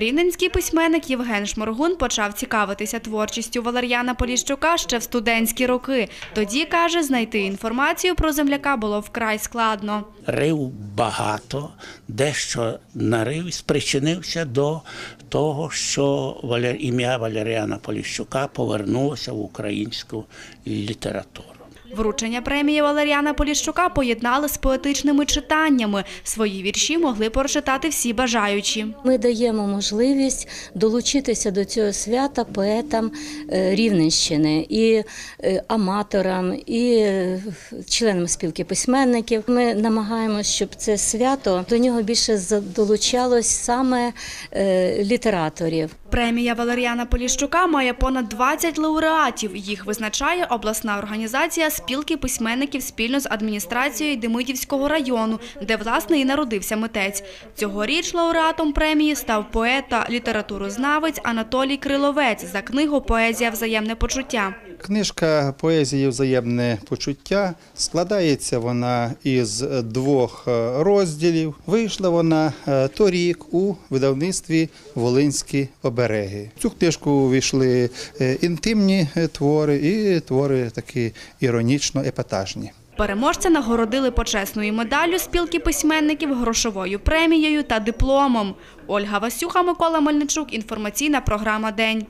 Рівненський письменник Євген Шморгун почав цікавитися творчістю Валер'яна Поліщука ще в студентські роки. Тоді, каже, знайти інформацію про земляка було вкрай складно. Рив багато, дещо нарив спричинився до того, що ім'я Валеріана Поліщука повернулося в українську літературу. Вручення премії Валер'яна Поліщука поєднали з поетичними читаннями. Свої вірші могли прочитати всі бажаючі. Ми даємо можливість долучитися до цього свята поетам е, Рівненщини і е, аматорам, і е, членам спілки письменників. Ми намагаємося, щоб це свято до нього більше долучалось саме літераторів. Премія Валер'яна Поліщука має понад 20 лауреатів. Їх визначає обласна організація спілки письменників спільно з адміністрацією Демидівського району, де власне і народився митець. Цьогоріч лауреатом премії став поет та літературознавець Анатолій Криловець за книгу Поезія взаємне почуття. Книжка поезії Взаємне почуття складається вона із двох е, розділів. Вийшла вона е, торік у видавництві Волинські обереги. В цю книжку увійшли е, інтимні твори і твори такі іронічно-епатажні. Переможця нагородили почесною медаллю спілки письменників, грошовою премією та дипломом. Ольга Васюха, Микола Мельничук. Інформаційна програма День.